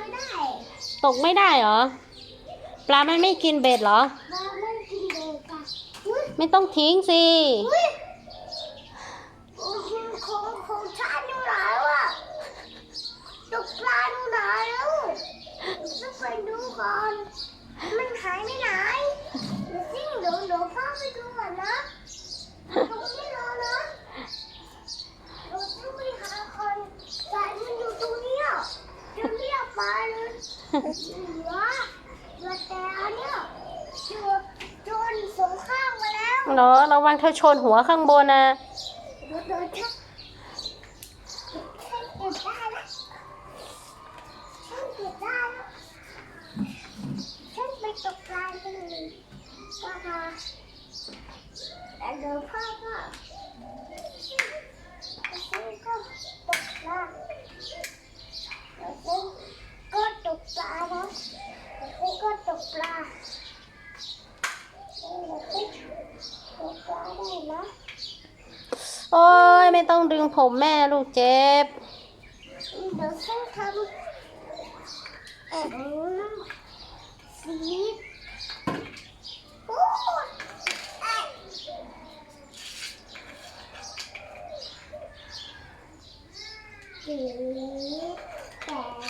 ไม่ได้ตกไม่ได้เหรอ ปลามันไม่กินเบ็ดเหรอ ปลาไม่กินเด็กอะอุ้ยไม่ต้องทิ้งสิอุ้ยโอ้โหของของฉันอยู่ไหนวะตกปลาอยู่ไหนแล้วจะไปดูก่อน มันหายไปไหนเดี๋ยวซิ่งเดี๋ยวเดี๋ยวพ่อไปดูก่อนนะตรงนี้รอนะเราต้องไปหาคนสายมันอยู่ตรงเนี้ยเดี๋ยวเรียกปลา เหลือเหลือแต่อันเนี้ยเจอโจราเรอระวังเธอชนหัวข้างบนนะเดี๋ยวเดี๋ยวฉันฉันเก็บได้แล้วฉันเก็บได้แล้วฉันไปตกปลาเลยก็มาแต่เดี๋ยวพ่อก็ฉันก็ตกปลาเดี๋ยวฉันก็ตกปลานะเดี๋ยวฉันก็ตกปลาเดี๋ยวฉันตกปลา ได้นะโอ้ยไม่ต้องดึงผมแม่ลูกเจ็บเดี๋ยวฉันทำเอ่อสีโอ้ยเอ้ยสี